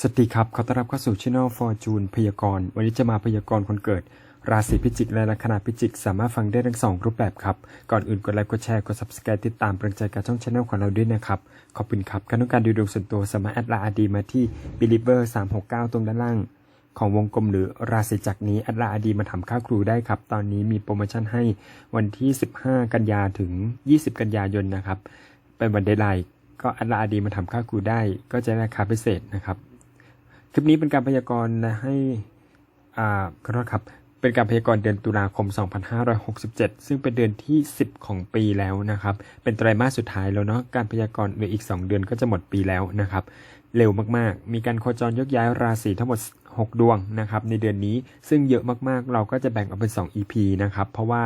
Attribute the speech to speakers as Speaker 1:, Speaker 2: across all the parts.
Speaker 1: สวัสดีครับ ขอต้อนรับเข้าสู่ช่อง Fortune พยากรณ์ วันนี้จะมาพยากรณ์คนเกิด ราศีพิจิกและลัคนาพิจิก สามารถฟังได้ทั้งสองรูปแบบครับ ก่อนอื่นกดไลค์ กดแชร์ กด subscribe ติดตามกำลังใจกับช่องช anel ของเราด้วยนะครับ ขอบคุณครับการต้องการดูดวงส่วนตัวสามารถแอดไลน์อดีมาที่ believer 369 ตรงด้านล่าง ของวงกลมหรือราศีจักรนี้แอดไลน์อดีมาทำค่าครูได้ครับ ตอนนี้มีโปรโมชั่นให้วันที่ 15 กันยาถึง 20 กันยายนนะครับ เป็นวันเดย์ไลน์ก็แอดไลน์อดีมาทำค่าครูได้ ก็จะได้ราคาพิเศษนะครับ คลิปนี้เป็นการพยากรณ์นะให้อ่าขอโทษครับ เป็นการพยากรณ์เดือนตุลาคม 2567 ซึ่งเป็นเดือนที่ 10 ของปีแล้วนะครับ เป็นไตรมาสสุดท้ายแล้วเนาะ การพยากรณ์เหลืออีก 2 เดือนก็จะหมดปีแล้วนะครับ เร็วมากๆ มีการโคจรยกย้ายราศีทั้งหมด 6 ดวงนะครับ ในเดือนนี้ ซึ่งเยอะมากๆ เราก็จะแบ่งออกเป็น 2 EP นะครับ เพราะว่า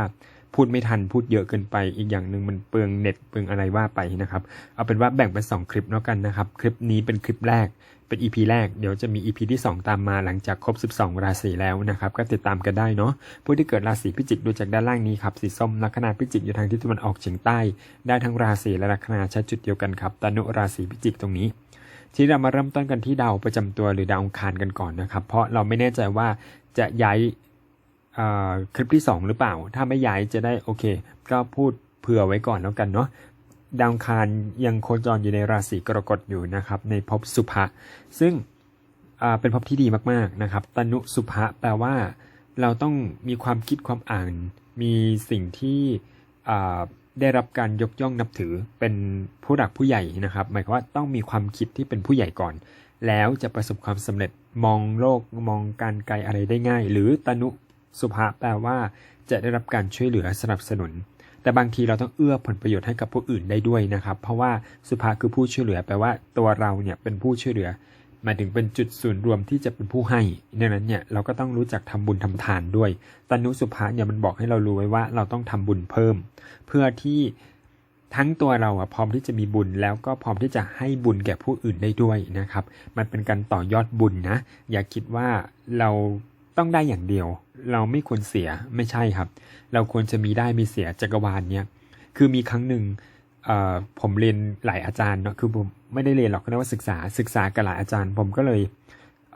Speaker 1: พูดไม่ทันพูดเยอะเกินไปอีกอย่างหนึ่งมันเปลืองเน็ตเปลืองอะไรว่าไปนะครับ เอาเป็นว่าแบ่งเป็น2คลิปแล้วกันนะครับ คลิปนี้เป็นคลิปแรก เป็น EP แรกเดี๋ยวจะมี EP ที่ 2 ตามมาหลังจากครบ 12 ราศีแล้วนะครับ ก็ติดตามกันได้เนาะผู้ที่เกิดราศีพิจิกดูจากด้านล่างนี้ครับสีส้มลัคนาพิจิกอยู่ทางทิศตะวันออกเฉียงใต้ ได้ทั้งราศีและลัคนาชัดจุดเดียวกันครับตนุราศีพิจิกตรงนี้ทีนี้เรามาเริ่มต้นกันที่ดาวประจำตัวหรือดาวอังคารกันก่อนนะครับ เพราะเราไม่แน่ใจว่าจะย้ายอ่อคลิปที่ 2 หรือเปล่า ถ้าไม่ย้ายจะได้โอเค ก็พูดเผื่อไว้ก่อนแล้วกันเนาะ ดาวคารยังโคจรอยู่ในราศีกรกฎอยู่นะครับ ในภพสุภะซึ่งเป็นภพที่ดีมากๆนะครับตนุสุภะแปลว่าเราต้องมีความคิดความอ่าน มีสิ่งที่ได้รับการยกย่องนับถือเป็นผู้หลักผู้ใหญ่นะครับ หมายความว่าต้องมีความคิดที่เป็นผู้ใหญ่ก่อน แล้วจะประสบความสำเร็จมองโลกมองการไกลอะไรได้ง่าย หรือตนุสุภะแปลว่าจะได้รับการช่วยเหลือสนับสนุน แต่บางทีเราต้องเอื้อผลประโยชน์ให้กับผู้อื่นได้ด้วยนะครับ เพราะว่าสุภาคือผู้ช่วยเหลือแปลว่าตัวเราเนี่ยเป็นผู้ช่วยเหลือหมายถึงเป็นจุดศูนย์รวมที่จะเป็นผู้ให้ดังนั้นเนี่ยเราก็ต้องรู้จักทำบุญทำทานด้วยตนุสุภาเนี่ยมันบอกให้เรารู้ไว้ว่าเราต้องทำบุญเพิ่ม เพื่อที่ทั้งตัวเราอะพร้อมที่จะมีบุญแล้วก็พร้อมที่จะให้บุญแก่ผู้อื่นได้ด้วยนะครับ มันเป็นการต่อยอดบุญนะ อย่าคิดว่าเรา ต้องได้อย่างเดียว เราไม่ควรเสียไม่ใช่ครับ เราควรจะมีได้มีเสียจักรวาลเนี้ยคือมีครั้งหนึ่งผมเรียนหลายอาจารย์เนาะคือผมไม่ได้เรียนหรอกก็เรียกว่าศึกษาศึกษากับหลายอาจารย์ ผมก็เลย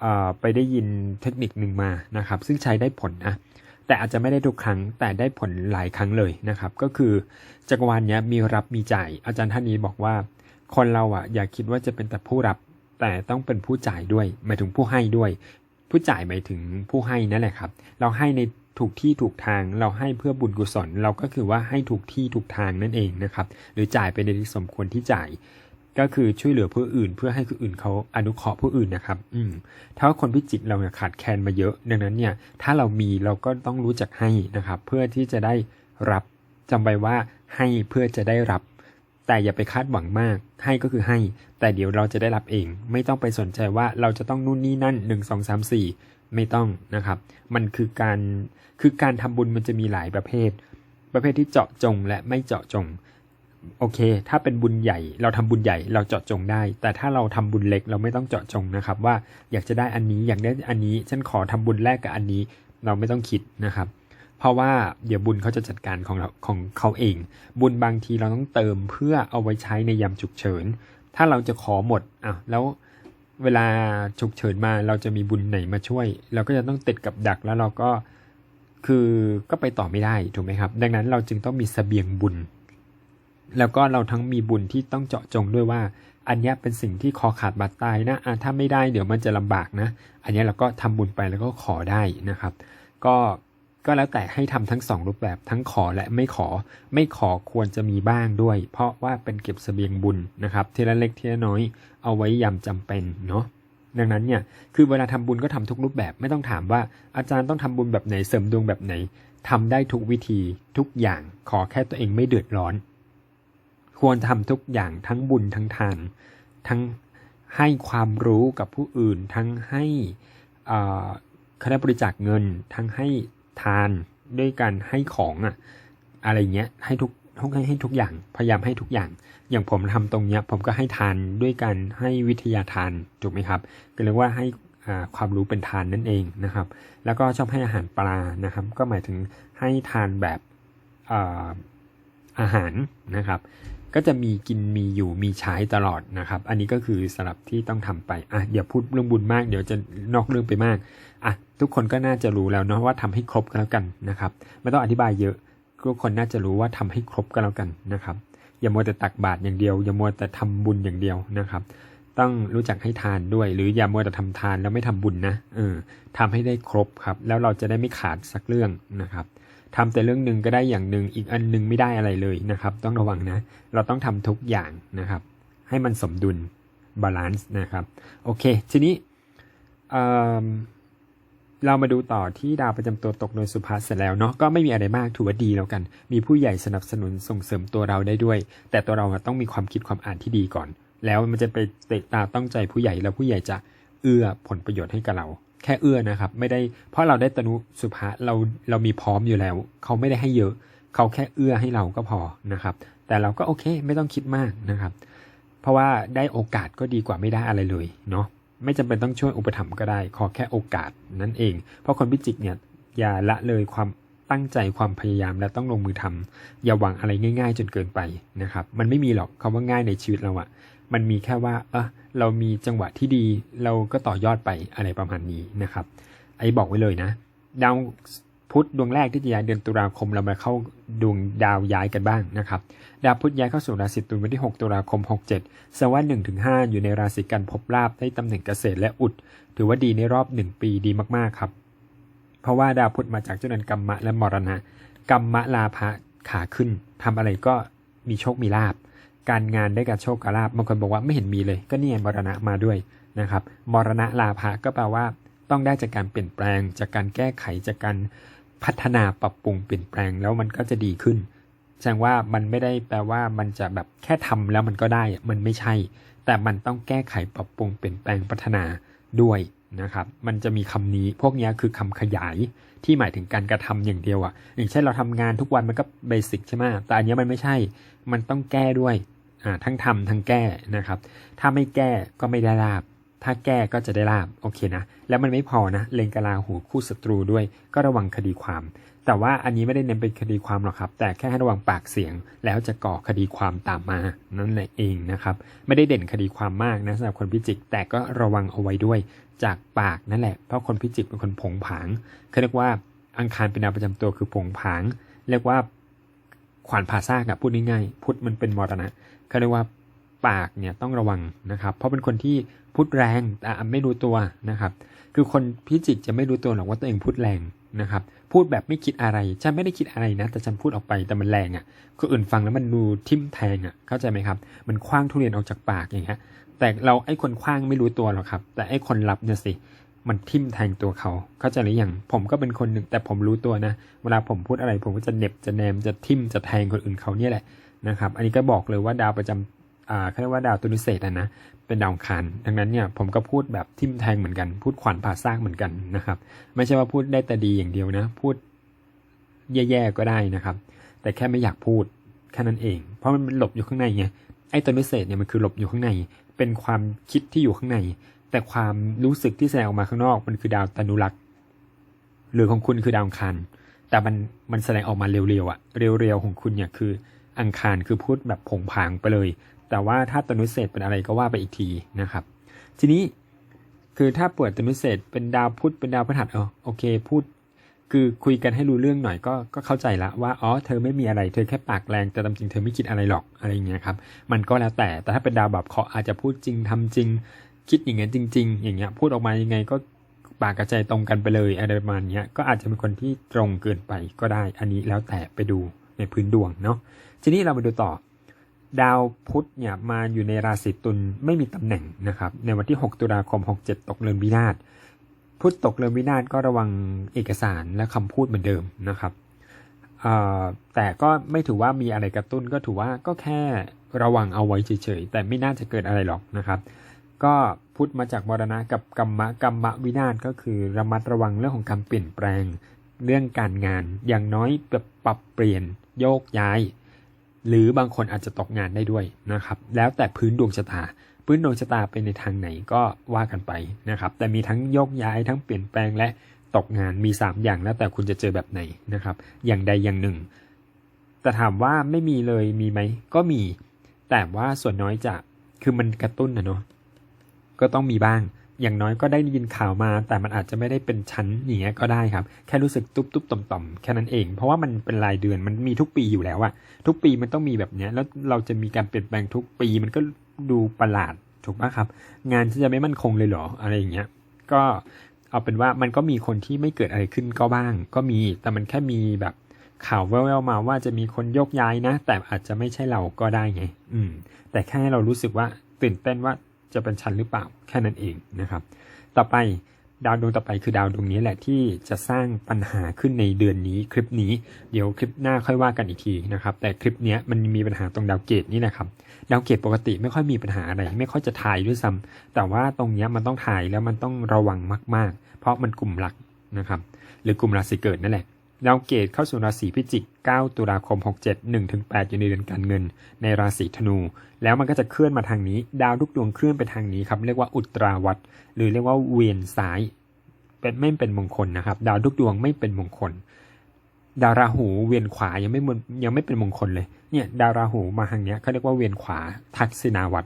Speaker 1: เไปได้ยินเทคนิคหนึ่งมานะครับ ซึ่งใช้ได้ผลนะแต่อาจจะไม่ได้ทุกครั้งแต่ได้ผลหลายครั้งเลยนะครับ ก็คือจักรวาลเนี้ยมีรับมีจ่าย อาจารย์ท่านนี้บอกว่า คนเราอะอย่าคิดว่าจะเป็นแต่ผู้รับ แต่ต้องเป็นผู้จ่ายด้วยหมายถึงผู้ให้ด้วย ผู้จ่ายหมายถึงผู้ให้นั่นแหละครับ เราให้ในถูกที่ถูกทางเราให้เพื่อบุญกุศล เราก็คือว่าให้ถูกที่ถูกทางนั่นเองนะครับ หรือจ่ายไปในที่สมควรที่จ่าย ก็คือช่วยเหลือผู้อื่น เพื่อให้คนอื่นเขาอนุเคราะห์ผู้อื่นนะครับ อืมถ้าว่าคนพิจิตรเราเนี่ยขาดแคลนมาเยอะ ดังนั้นเนี่ย ถ้าเรามีเราก็ต้องรู้จักให้นะครับ เพื่อที่จะได้รับจำไว้ว่าให้เพื่อจะได้รับ แต่อย่าไปคาดหวังมาก ให้ก็คือให้ แต่เดี๋ยวเราจะได้รับเอง ไม่ต้องไปสนใจว่าเราจะต้องนู่นนี่นั่นหนึ่งสองสามสี่ไม่ต้องนะครับ มันคือการคือการทำบุญมันจะมีหลายประเภท ประเภทที่เจาะจงและไม่เจาะจง โอเค ถ้าเป็นบุญใหญ่ เราทำบุญใหญ่เราเจาะจงได้ แต่ถ้าเราทำบุญเล็กเราไม่ต้องเจาะจงนะครับ ว่าอยากจะได้อันนี้อยากได้อันนี้ ฉันขอทำบุญแรกกับอันนี้ เราไม่ต้องคิดนะครับ เพราะว่าเดี๋ยวบุญเขาจะจัดการของของเขาเอง บุญบางทีเราต้องเติมเพื่อเอาไว้ใช้ในยามฉุกเฉิน ถ้าเราจะขอหมดอะแล้วเวลาฉุกเฉินมาเราจะมีบุญไหนมาช่วย เราก็จะต้องติดกับดักแล้วเราก็คือก็ไปต่อไม่ได้ถูกไหมครับ ดังนั้นเราจึงต้องมีเสบียงบุญ แล้วก็เราทั้งมีบุญที่ต้องเจาะจงด้วยว่า อันนี้เป็นสิ่งที่คอขาดบาดตายนะอะถ้าไม่ได้เดี๋ยวมันจะลำบากนะ อันนี้เราก็ทำบุญไปแล้วก็ขอได้นะครับ ก็ ก็แล้วแต่ให้ทำทั้งสองรูปแบบทั้งขอและไม่ขอ ไม่ขอควรจะมีบ้างด้วย เพราะว่าเป็นเก็บเสบียงบุญนะครับทีละเล็กทีละน้อยเอาไว้ยามจำเป็นเนาะดังนั้นเนี่ยคือเวลาทำบุญก็ทำทุกรูปแบบไม่ต้องถามว่าอาจารย์ต้องทำบุญแบบไหนเสริมดวงแบบไหนทำได้ทุกวิธีทุกอย่างขอแค่ตัวเองไม่เดือดร้อน ควรทำทุกอย่างทั้งบุญทั้งทานทั้งให้ความรู้กับผู้อื่น ทั้งให้อ่าคณะบริจาคเงิน ทั้งให้ ทานด้วยการให้ของอะอะไรเงี้ยให้ทุกให้ให้ทุกอย่างพยายามให้ทุกอย่าง อย่างผมทำตรงเนี้ยผมก็ให้ทานด้วยการให้วิทยาทานถูกไหมครับ ก็เรียกว่าให้ความรู้เป็นทานนั่นเองนะครับ แล้วก็ชอบให้อาหารปลานะครับ ก็หมายถึงให้ทานแบบอาอาหารนะครับก็จะมีกินมีอยู่มีใช้ตลอดนะครับ อันนี้ก็คือสำหรับที่ต้องทำไปอะอย่าพูดเรื่องบุญมาก เดี๋ยวจะนอกเรื่องไปมากอะทุกคนก็น่าจะรู้แล้วเนาะว่าทำให้ครบก็แล้วกันนะครับ ไม่ต้องอธิบายเยอะทุกคนน่าจะรู้ว่าทำให้ครบก็แล้วกันนะครับ อย่ามัวแต่ตักบาตรอย่างเดียว อย่ามัวแต่ทำบุญอย่างเดียวนะครับ ต้องรู้จักให้ทานด้วย หรืออย่ามัวแต่ทำทานแล้วไม่ทำบุญนะเออทำให้ได้ครบครับ แล้วเราจะได้ไม่ขาดสักเรื่องนะครับทำแต่เรื่องหนึ่งก็ได้อย่างหนึ่งอีกอันหนึ่งไม่ได้อะไรเลยนะครับ ต้องระวังนะ เราต้องทำทุกอย่างนะครับ ให้มันสมดุลบาลานซ์นะครับ โอเค ทีนี้เเรามาดูต่อที่ดาวประจำตัวตกโดยสุภาษเสร็จแล้วเนาะก็ไม่มีอะไรมากถือว่าดีแล้วกัน มีผู้ใหญ่สนับสนุนส่งเสริมตัวเราได้ด้วย แต่ตัวเราต้องมีความคิดความอ่านที่ดีก่อน แล้วมันจะไปเตะตาต้องใจผู้ใหญ่แล้วผู้ใหญ่จะเอื้อผลประโยชน์ให้กับเรา แค่เอื้อนะครับ ไม่ได้เพราะเราได้ตนุสุภาเราเรามีพร้อมอยู่แล้ว เขาไม่ได้ให้เยอะ เขาแค่เอื้อให้เราก็พอนะครับ แต่เราก็โอเคไม่ต้องคิดมากนะครับ เพราะว่าได้โอกาสก็ดีกว่าไม่ได้อะไรเลยเนาะไม่จำเป็นต้องช่วยอุปถัมภ์ก็ได้ขอแค่โอกาสนั่นเอง เพราะคนพิจิกเนี่ยอย่าละเลยความตั้งใจความพยายามและต้องลงมือทำอย่าหวังอะไรง่าย ๆ จนเกินไปนะครับ มันไม่มีหรอกคำว่าง่ายในชีวิตเราอะ มันมีแค่ว่าเออเรามีจังหวะที่ดี เราก็ต่อยอดไปอะไรประมาณนี้นะครับ ไอ้บอกไว้เลยนะ ดาวพุธดวงแรกที่จะย้ายเดือนตุลาคมเรามาเข้าดวงดาวย้ายกันบ้างนะครับ ดาวพุธย้ายเข้าสู่ราศีตุลวันที่ 6 ตุลาคม 67แสดงว่า1-5อยู่ในราศีกันพบลาบได้ตำแหน่งเกษตรและอุด ถือว่าดีในรอบ 1 ปีดีมากๆครับ เพราะว่าดาวพุธมาจากเจ้าเดือนกัมมะและมรณะกัมมะลาภะขาขึ้นทำอะไรก็มีโชคมีลาบ การงานได้กับโชคกับลาบบางคนบอกว่าไม่เห็นมีเลย ก็เนี่ยมรณะมาด้วยนะครับมรณะลาภะก็แปลว่า ต้องได้จากการเปลี่ยนแปลง จากการแก้ไขจากการพัฒนาปรับปรุงเปลี่ยนแปลงแล้วมันก็จะดีขึ้นแสดงว่ามันไม่ได้แปลว่ามันจะแบบแค่ทำแล้วมันก็ได้มันไม่ใช่ แต่มันต้องแก้ไขปรับปรุงเปลี่ยนแปลงพัฒนาด้วยนะครับมันจะมีคำนี้พวกนี้คือคำขยายที่หมายถึงการกระทำอย่างเดียวอะ่ะอย่างเช่นเราทำงานทุกวันมันก็เบสิกใช่ไหมแต่อันนี้มันไม่ใช่ มันต้องแก้ด้วย ทั้งทำทั้งแก้นะครับ ถ้าไม่แก้ก็ไม่ได้ลาบ ถ้าแก้ก็จะได้ลาบโอเคนะ แล้วมันไม่พอนะเลงกะลาหูคู่ศัตรูด้วย ก็ระวังคดีความ แต่ว่าอันนี้ไม่ได้เน้นเป็นคดีความหรอกครับ แต่แค่ให้ระวังปากเสียง แล้วจะก่อคดีความตามมานั่นแหละเองนะครับ ไม่ได้เด่นคดีความมากนะสำหรับคนพิจิก แต่ก็ระวังเอาไว้ด้วย จากปากนั่นแหละ เพราะคนพิจิกเป็นคนผงผางเขาเรียกว่าอังคารเป็นดาวประจำตัวคือผงผาง เรียกว่าขวานผ่าซากอะพูดง่ายๆพุทธมันเป็นมรณะ เขาเรียกว่าปากเนี่ยต้องระวังนะครับ เพราะเป็นคนที่พูดแรงแต่ไม่รู้ตัวนะครับ คือคนพิจิกจะไม่รู้ตัวหรอกว่าตัวเองพูดแรงนะครับ พูดแบบไม่คิดอะไรฉันไม่ได้คิดอะไรนะ แต่ฉันพูดออกไปแต่มันแรงอะ่ะคนอื่นฟังแล้วมันดูทิ่มแทงอะ่ะเข้าใจไหมครับ มันคว้างทุเรียนออกจากปากอย่างเงี้ยแต่เราไอ้คนคว้างไม่รู้ตัวหรอกครับ แต่ไอ้คนรับเนี่ยสิมันทิ่มแทงตัวเขาเข้าใจหรือยังผมก็เป็นคนหนึ่งแต่ผมรู้ตัวนะ เวลาผมพูดอะไร ผมก็จะเน็บจะแนมจะทิ่มจะแทงคนอื่นเขาเนี่ยแหละ นะครับ อันนี้ก็บอกเลยว่าดาวประจำอ่าเขาเรียกว่าดาวตุนิเศษอะนะ เป็นดาวอังคารดังนั้นเนี่ยผมก็พูดแบบทิมแทงเหมือนกัน พูดขวัญผ่าซากเหมือนกันนะครับ ไม่ใช่ว่าพูดได้แต่ดีอย่างเดียวนะ พูดแย่ๆก็ได้นะครับ แต่แค่ไม่อยากพูดแค่นั้นเอง เพราะมันหลบอยู่ข้างในไง ไอ้ตัวนิเศษเนี่ยมันคือหลบอยู่ข้างใน เป็นความคิดที่อยู่ข้างใน แต่ความรู้สึกที่แสดงออกมาข้างนอกมันคือดาวตนุรักษ์หรือของคุณคือดาวอังคารแต่มันมันแสดงออกมาเร็วๆอะเร็วๆของคุณเนี่ยคือ อังคารคือพูดแบบผงผางไปเลย แต่ว่าถ้าตนุเศษเป็นอะไรก็ว่าไปอีกทีนะครับ ทีนี้คือถ้าเปิดตนุเศษเป็นดาวพุธเป็นดาวพฤหัสเออโอเค พูด คือคุยกันให้รู้เรื่องหน่อยก็ก็เข้าใจละว่าอ๋อเธอไม่มีอะไรเธอแค่ปากแรงแต่ตามจริงเธอไม่คิดอะไรหรอกอะไรเงี้ยครับมันก็แล้วแต่แต่ถ้าเป็นดาวแบบเคาะอาจจะพูดจริงทำจริง คิดอย่างเงี้ยจริง ๆ อย่างเงี้ยพูดออกมายังไงก็ปากกระใจตรงกันไปเลยอะไรประมาณเนี้ยก็อาจจะเป็นคนที่ตรงเกินไปก็ได้ อันนี้แล้วแต่ไปดูในพื้นดวงเนาะ ทีนี้เรามาดูต่อ ดาวพุธเนี่ยมาอยู่ในราศีตุลไม่มีตำแหน่งนะครับ ในวันที่ 6 ตุลาคม 67 ตกเรือนวินาศพุธตกเรือนวินาศก็ระวังเอกสารและคำพูดเหมือนเดิมนะครับแต่ก็ไม่ถือว่ามีอะไรกระตุ้นก็ถือว่าก็แค่ระวังเอาไว้เฉยๆ แต่ไม่น่าจะเกิดอะไรหรอกนะครับ ก็พุธมาจากมรณะกับกรรมะกรรมะวินาศก็คือระมัดระวังเรื่องของการเปลี่ยนแปลง เรื่องการงานอย่างน้อยแบบปรับเปลี่ยนโยกย้าย หรือบางคนอาจจะตกงานได้ด้วยนะครับ แล้วแต่พื้นดวงชะตา พื้นดวงชะตาเป็นในทางไหนก็ว่ากันไปนะครับ แต่มีทั้งโยกย้ายทั้งเปลี่ยนแปลงและตกงานมี 3 อย่างแล้วแต่คุณจะเจอแบบไหนนะครับ อย่างใดอย่างหนึ่ง แต่ถามว่าไม่มีเลยมีไหมก็มี แต่ว่าส่วนน้อยจะคือมันกระตุ้นนะเนาะก็ต้องมีบ้าง อย่างน้อยก็ได้ยินข่าวมา แต่มันอาจจะไม่ได้เป็นชั้นอย่างเงี้ยก็ได้ครับ แค่รู้สึกตุ๊บตุบต่อมต่อมๆแค่นั้นเอง เพราะว่ามันเป็นรายเดือนมันมีทุกปีอยู่แล้วอะทุกปีมันต้องมีแบบเนี้ย แล้วเราจะมีการเปลี่ยนแปลงทุกปีมันก็ดูประหลาดถูกปะครับ งานที่จะไม่มั่นคงเลยเหรออะไรอย่างเงี้ย ก็เอาเป็นว่ามันก็มีคนที่ไม่เกิดอะไรขึ้นก็บ้าง ก็มีแต่มันแค่มีแบบข่าวแว่วๆมาว่าจะมีคนโยกย้ายนะ แต่อาจจะไม่ใช่เราก็ได้ไง อืม แต่แค่ให้เรารู้สึกว่าตื่นเต้นว่า จะเป็นชั้นหรือเปล่าแค่นั้นเองนะครับ ต่อไปดาวดวงต่อไปคือดาวดวงนี้แหละที่จะสร้างปัญหาขึ้นในเดือนนี้คลิปนี้เดี๋ยวคลิปหน้าค่อยว่ากันอีกทีนะครับ แต่คลิปนี้มันมีปัญหาตรงดาวเกตนี่นะครับดาวเกตปกติไม่ค่อยมีปัญหาอะไร ไม่ค่อยจะถ่ายด้วยซ้ำแต่ว่าตรงนี้มันต้องถ่ายแล้วมันต้องระวังมาก ๆ เพราะมันกลุ่มหลักนะครับ หรือกลุ่มราศีเกิดนั่นแหละ ดาวเกตเข้าสู่ราศีพิจิก 9 ตุลาคม 67 1-8 อยู่ในเดือนการเงิน ในราศีธนู แล้วมันก็จะเคลื่อนมาทางนี้ ดาวทุกดวงเคลื่อนไปทางนี้ครับ เรียกว่าอุตราวัตหรือเรียกว่าเวียนซ้าย เป็นไม่เป็นมงคลนะครับ ดาวทุกดวงไม่เป็นมงคล ดาวราหูเวียนขวายังไม่ยังไม่เป็นมงคลเลย เนี่ยดาวราหูมาทางเนี้ยเขาเรียกว่าเวียนขวาทักษิณาวัต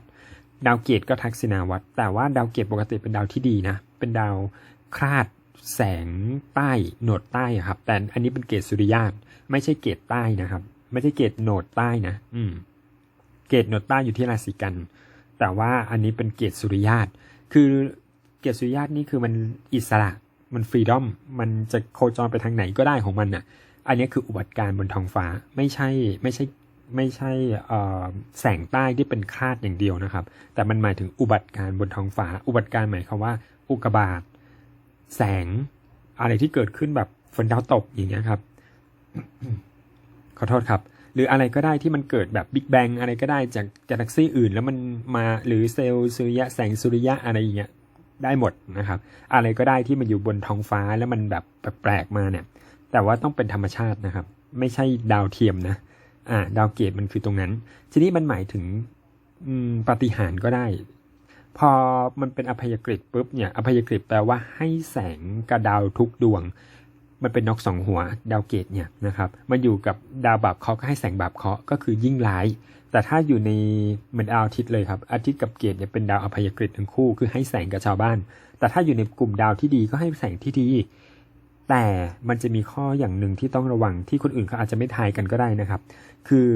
Speaker 1: ดาวเกตก็ทักษิณาวัตแต่ว่าดาวเกตปกติเป็นดาวที่ดีนะ เป็นดาวคลาด แสงใต้โหนดใต้ครับ แต่อันนี้เป็นเกตสุริยาตไม่ใช่เกตใต้นะครับ ไม่ใช่เกตโหนดใต้นะ อืม เกตโหนดใต้อยู่ที่ราศีกัน แต่ว่าอันนี้เป็นเกตสุริยาตคือเกตสุริยาตนี่คือมันอิสระ มันฟรีดอม มันจะโคจรไปทางไหนก็ได้ของมันน่ะ อันนี้คืออุบัติการณ์บนท้องฟ้า ไม่ใช่ ไม่ใช่ไม่ใช่แสงใต้ที่เป็นคาดอย่างเดียวนะครับ แต่มันหมายถึงอุบัติการณ์บนท้องฟ้า อุบัติการณ์หมายความว่า อุกกาบาต แสงอะไรที่เกิดขึ้นแบบฝนดาวตกอย่างเงี้ยครับ ขอโทษครับ หรืออะไรก็ได้ที่มันเกิดแบบบิ๊กแบงอะไรก็ได้จากกาแล็กซี่อื่น แล้วมันมาหรือเซลล์สุริยะแสงสุริยะอะไรอย่างเงี้ยได้หมดนะครับ อะไรก็ได้ที่มันอยู่บนท้องฟ้าแล้วมันแบบแปลกๆมาเนี่ย แต่ว่าต้องเป็นธรรมชาตินะครับ ไม่ใช่ดาวเทียมนะ อ่า ดาวเกตมันคือตรงนั้น ทีนี้มันหมายถึงปฏิหารก็ได้ พอมันเป็นอภัยกฤตปุ๊บเนี่ยอภัยกฤตแปลว่าให้แสงกระดาวทุกดวง มันเป็นนกสองหัวดาวเกตเนี่ยนะครับมันอยู่กับดาวบาปเคาะก็ให้แสงบาปเคาะก็คือยิ่งร้าย แต่ถ้าอยู่ในเหมือนดาวอาทิตย์เลยครับอาทิตย์กับเกตเนี่ยเป็นดาวอภัยกฤตทั้งคู่ คือให้แสงกับชาวบ้าน แต่ถ้าอยู่ในกลุ่มดาวที่ดีก็ให้แสงที่ดี แต่มันจะมีข้ออย่างหนึ่งที่ต้องระวังที่คนอื่นเขาอาจจะไม่ทายกันก็ได้นะครับ คือ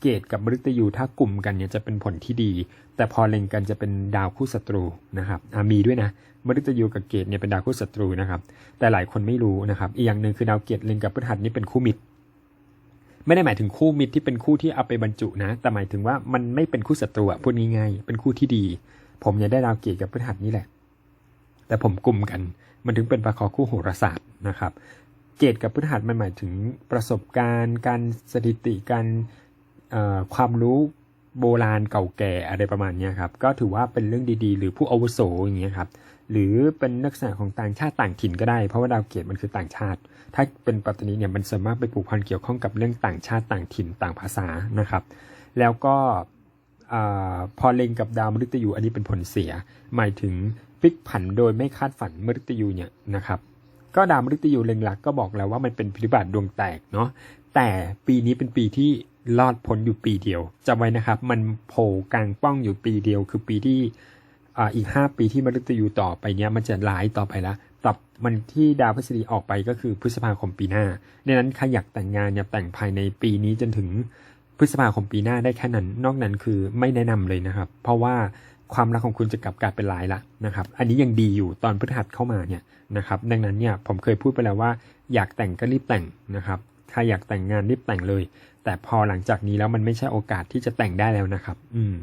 Speaker 1: เกตกับมฤตยูถ้ากลุ่มกันเนี่ยจะเป็นผลที่ดี แต่พอเล็งกันจะเป็นดาวคู่ศัตรูนะครับมีด้วยนะมฤตยูกับเกตเนี่ยเป็นดาวคู่ศัตรูนะครับ แต่หลายคนไม่รู้นะครับ อีกอย่างหนึ่งคือดาวเกตเล็งกับพฤหัสนี่เป็นคู่มิตร ไม่ได้หมายถึงคู่มิตรที่เป็นคู่ที่เอาไปบรรจุนะ แต่หมายถึงว่ามันไม่เป็นคู่ศัตรูอะพูดง่ายๆเป็นคู่ที่ดี ผมเนี่ยได้ดาวเกตกับพฤหัสนี่แหละ แต่ผมกลุ่มกัน มันถึงเป็นประคอคู่โหราศาสตร์นะครับเกตกับพฤหัสมันหมายถึงประสบการณ์ การสถิติการ ความรู้โบราณเก่าแก่อะไรประมาณนี้ครับ ก็ถือว่าเป็นเรื่องดีๆ หรือผู้อาวุโสอย่างเงี้ยครับ หรือเป็นลักษณะของต่างชาติต่างถิ่นก็ได้ เพราะว่าดาวเกตมันคือต่างชาติ ถ้าเป็นปัตตานีเนี่ยมันสามารถไปผูกพันเกี่ยวข้องกับเรื่องต่างชาติต่างถิ่นต่างภาษานะครับ แล้วก็อพอเล็งกับดาวมฤตยูอันนี้เป็นผลเสีย หมายถึงพลิกผันโดยไม่คาดฝันมฤตยูเนี่ยนะครับ ก็ดาวมฤตยูเล็งหลักก็บอกแล้วว่ามันเป็นพิบัติดวงแตกเนาะแต่ปีนี้เป็นปีที่ รอดพ้นอยู่ปีเดียวจำไว้นะครับ มันโผล่กลางป้องอยู่ปีเดียว คือปีที่อ่าอีก 5 ปีที่มฤตยูต่อไปเนี้ยมันจะร้ายต่อไปละตับมันที่ดาวพฤษฎีออกไปก็คือพฤษภาคมปีหน้าดังนั้นใครอยากแต่งงานเนี่ยแต่งภายในปีนี้จนถึงพฤษภาคมปีหน้าได้แค่นั้น นอกนั้นคือไม่แนะนำเลยนะครับ เพราะว่าความรักของคุณจะกลับกลายเป็นร้ายละนะครับ อันนี้ยังดีอยู่ตอนพฤหัสเข้ามาเนี่ยนะครับ ดังนั้นเนี่ยผมเคยพูดไปแล้วว่า อยากแต่งก็รีบแต่งนะครับ ถ้าอยากแต่งงานรีบแต่งเลย แต่พอหลังจากนี้แล้วมันไม่ใช่โอกาสที่จะแต่งได้แล้วนะครับ อืม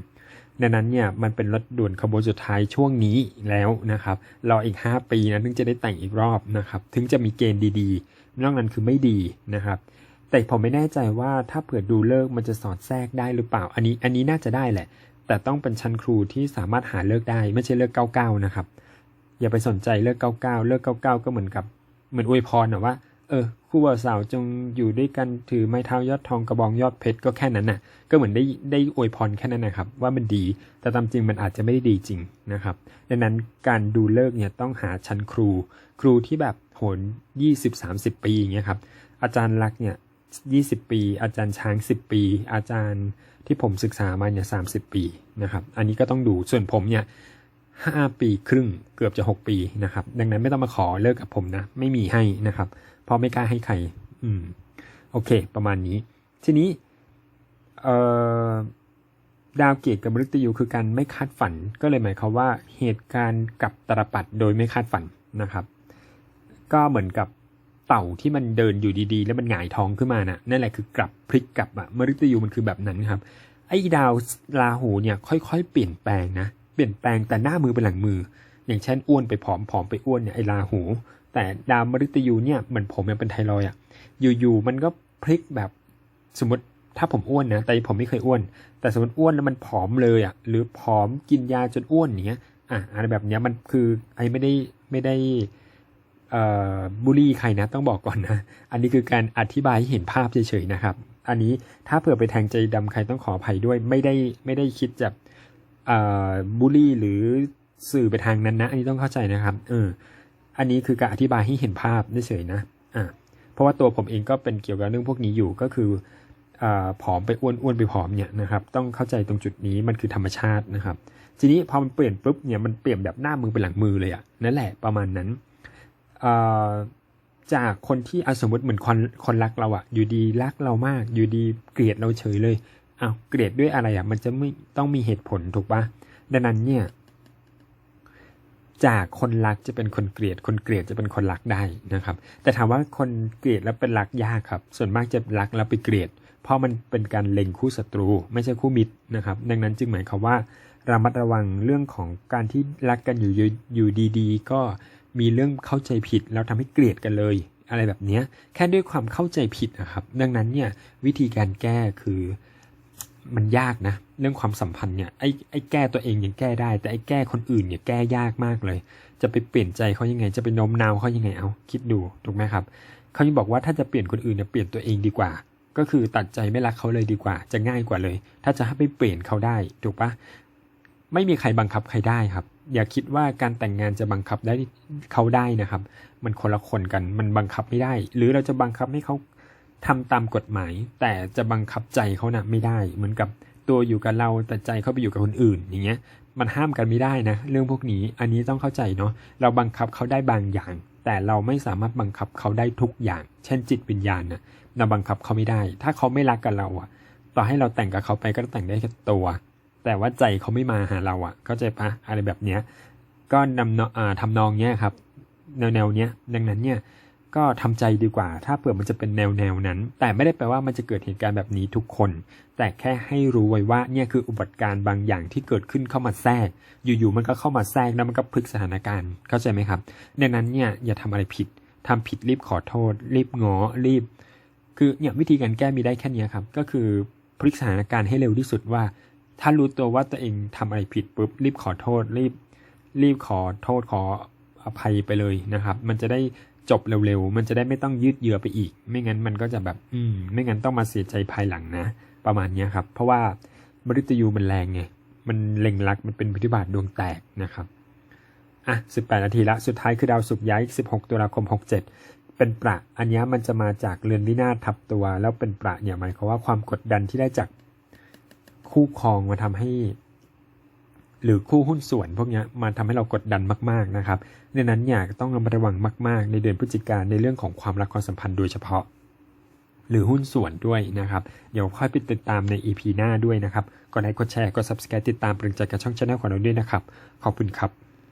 Speaker 1: ดังนั้นเนี่ยมันเป็นรถด่วนขบวนสุดท้ายช่วงนี้แล้วนะครับรออีก 5 ปีนะถึงจะได้แต่งอีกรอบนะครับ ถึงจะมีเกณฑ์ดีๆ นอกนั้นคือไม่ดีนะครับ แต่ผมไม่แน่ใจว่าถ้าเผื่อดูเลิกมันจะสอดแทรกได้หรือเปล่า อันนี้อันนี้น่าจะได้แหละ แต่ต้องเป็นชั้นครูที่สามารถหาเลิกได้ ไม่ใช่เลิกเก้าเก้านะครับอย่าไปสนใจเลิกเก้าเก้าเลิกเก้าเก้าก็เหมือนกับเหมือนอวยพรนะว่า ออคู่บ่าวสาวจงอยู่ด้วยกันถือไม้เท้ายอดทองกระบองยอดเพชรก็แค่นั้นน่ะ ก็เหมือนได้ได้อวยพรแค่นั้นนะครับ ว่ามันดี แต่ตามจริงมันอาจจะไม่ได้ดีจริงนะครับดังนั้นการดูเลิกเนี่ยต้องหาชั้นครู ครูที่แบบโหนยี่สิบสามสิบปีอย่างเงี้ยครับอาจารย์ลักษณ์เนี่ย20ปี อาจารย์ช้าง10ปี อาจารย์ที่ผมศึกษามาเนี่ย30ปีนะครับอันนี้ก็ต้องดูส่วนผมเนี่ย5ปีครึ่งเกือบจะ6ปีนะครับดังนั้นไม่ต้องมาขอเลิกกับผมนะไม่มีให้นะครับ เพราะไม่กล้าให้ใคร อืม โอเค ประมาณนี้ ทีนี้ เอ่อดาวเกตกับมฤตยูคือการไม่คาดฝัน ก็เลยหมายความว่าเหตุการณ์กับตรปัดโดยไม่คาดฝันนะครับ ก็เหมือนกับเต่าที่มันเดินอยู่ดีๆ แล้วมันหงายท้องขึ้นมาน่ะนั่นแหละคือกลับพลิกกลับอะมฤตยูมันคือแบบนั้นครับ ไอ้ดาวราหูเนี่ยค่อยๆ เปลี่ยนแปลงนะ เปลี่ยนแปลงแต่หน้ามือเป็นหลังมือ อย่างเช่นอ้วนไปผอมผอมไปอ้วนเนี่ยไอ้ราหู แต่ดาวมฤตยูเนี่ยเหมือนผมยังเป็นไทรอยด์อะอยู่ๆมันก็พลิกแบบสมมติถ้าผมอ้วนนะ แต่ผมไม่เคยอ้วน แต่สมมติอ้วนแล้วมันผอมเลยอะหรือผอมกินยาจนอ้วนอย่างเงี้ย อะอะไรแบบเนี้ยมันคือไอ้ไม่ได้ไม่ได้เอ่อบูลลี่ใครนะ ต้องบอกก่อนนะ อันนี้คือการอธิบายให้เห็นภาพเฉยๆนะครับ อันนี้ถ้าเผื่อไปแทงใจดำใครต้องขออภัยด้วย ไม่ได้ไม่ได้คิดจะเอ่อบูลลี่หรือสื่อไปทางนั้นนะ อันนี้ต้องเข้าใจนะครับ เออ อันนี้คือการอธิบายให้เห็นภาพเฉยๆนะอ่าเพราะว่าตัวผมเองก็เป็นเกี่ยวกับเรื่องพวกนี้อยู่ก็คืออ่ผอมไปอ้วนอ้วนไปผอมเนี่ยนะครับ ต้องเข้าใจตรงจุดนี้มันคือธรรมชาตินะครับ ทีนี้พอมันเปลี่ยนปุ๊บเนี่ยมันเปลี่ยนแบบหน้ามือเป็นหลังมือเลยอะนั่นแหละประมาณนั้นจากคนที่อสมมติเหมือนคนคนรักเราอะอยู่ดีรักเรามากอยู่ดีเกลียดเราเฉยเลยเอ้าเกลียดด้วยอะไรอะมันจะไม่ต้องมีเหตุผลถูกปะดังนั้นเนี่ย จากคนรักจะเป็นคนเกลียด คนเกลียดจะเป็นคนรักได้นะครับ แต่ถามว่าคนเกลียดแล้วเป็นรักยากครับ ส่วนมากจะรักแล้วไปเกลียด เพราะมันเป็นการเล็งคู่ศัตรู ไม่ใช่คู่มิตรนะครับ ดังนั้นจึงหมายความว่าระมัดระวังเรื่องของการที่รักกันอยู่อยู่ดีๆ ก็มีเรื่องเข้าใจผิดแล้วทำให้เกลียดกันเลย อะไรแบบนี้แค่ด้วยความเข้าใจผิดนะครับ ดังนั้นเนี่ยวิธีการแก้คือ มันยากนะ เรื่องความสัมพันธ์เนี่ยไอ้ไอ้แก้ตัวเองยังแก้ได้ แต่ไอ้แก้คนอื่นเนี่ยแก้ยากมากเลย จะไปเปลี่ยนใจเขายังไง จะไปโน้มน้าวเขายังไงเอาคิดดูถูกไหมครับเขายังบอกว่าถ้าจะเปลี่ยนคนอื่นเนี่ยเปลี่ยนตัวเองดีกว่า ก็คือตัดใจไม่รักเขาเลยดีกว่า จะง่ายกว่าเลย ถ้าจะให้ไปเปลี่ยนเขาได้ถูกปะไม่มีใครบังคับใครได้ครับ อย่าคิดว่าการแต่งงานจะบังคับได้เขาได้นะครับ มันคนละคนกันมันบังคับไม่ได้ หรือเราจะบังคับให้เขา ทำตามกฎหมาย แต่จะบังคับใจเขานะ่ะไม่ได้ เหมือนกับตัวอยู่กับเราแต่ใจเขาไปอยู่กับคนอื่นอย่างเงี้ย มันห้ามกันไม่ได้นะ เรื่องพวกนี้อันนี้ต้องเข้าใจเนาะเราบังคับเขาได้บางอย่าง แต่เราไม่สามารถบังคับเขาได้ทุกอย่าง เช่นจิตวิญญาณนะเราบังคับเขาไม่ได้ ถ้าเขาไม่รักกับเราอะต่อให้เราแต่งกับเขาไปก็แต่งได้แค่ตัว แต่ว่าใจเขาไม่มาหาเราอะเข้าใจปะอะไรแบบเนี้ยก็นำเนาะทำนองเนี้ยครับ แนวแนวเนี้ยดังนั้นเนี่ย ก็ทำใจดีกว่า ถ้าเผื่อมันจะเป็นแนวแนวนั้น แต่ไม่ได้แปลว่ามันจะเกิดเหตุการณ์แบบนี้ทุกคน แต่แค่ให้รู้ไว้ว่าเนี่ยคืออุบัติการณ์บางอย่างที่เกิดขึ้นเข้ามาแทรก อยู่ๆมันก็เข้ามาแทรกแล้วมันก็พลิกสถานการณ์เข้าใจไหมครับดังนั้นเนี่ยอย่าทำอะไรผิดทำผิดรีบขอโทษ รีบง้อรีบ คือเนี่ยวิธีการแก้มีได้แค่นี้ครับก็คือพลิกสถานการณ์ให้เร็วที่สุดว่า ถ้ารู้ตัวว่าตัวเองทำอะไรผิดปุ๊บรีบขอโทษ รีบ รีบขอโทษขออภัยไปเลยนะครับ มันจะได้ จบเร็วๆ มันจะได้ไม่ต้องยืดเยื้อไปอีก ไม่งั้นมันก็จะแบบ อืม ไม่งั้นต้องมาเสียใจภายหลังนะ ประมาณนี้ครับ เพราะว่ามฤตยูมันแรงไง มันเล็งรัก มันเป็นพิธิบาทดวงแตกนะครับ อะ 18 นาทีละ สุดท้ายคือดาวศุกร์ย้าย 16 ตุลาคม 67 เป็นประ อันนี้มันจะมาจากเรือนวินาศทับตัว แล้วเป็นประเนี่ยหมายความว่าความกดดันที่ได้จากคู่ครองมาทำให้ หรือคู่หุ้นส่วนพวกนี้ยมาทำให้เรากดดันมากๆนะครับในนั้นอยากต้องระมัดระวังมาก ๆ ในเดือนพฤศจิกาในเรื่องของความรักความสัมพันธ์โดยเฉพาะ หรือหุ้นส่วนด้วยนะครับ เดี๋ยวค่อยไปติดตามใน EP หน้าด้วยนะครับกดไลค์กดแชร์กด subscribe ติดตามเป็นกใจกับช่องช anel ของเราด้วยนะครับ ขอบคุณครับ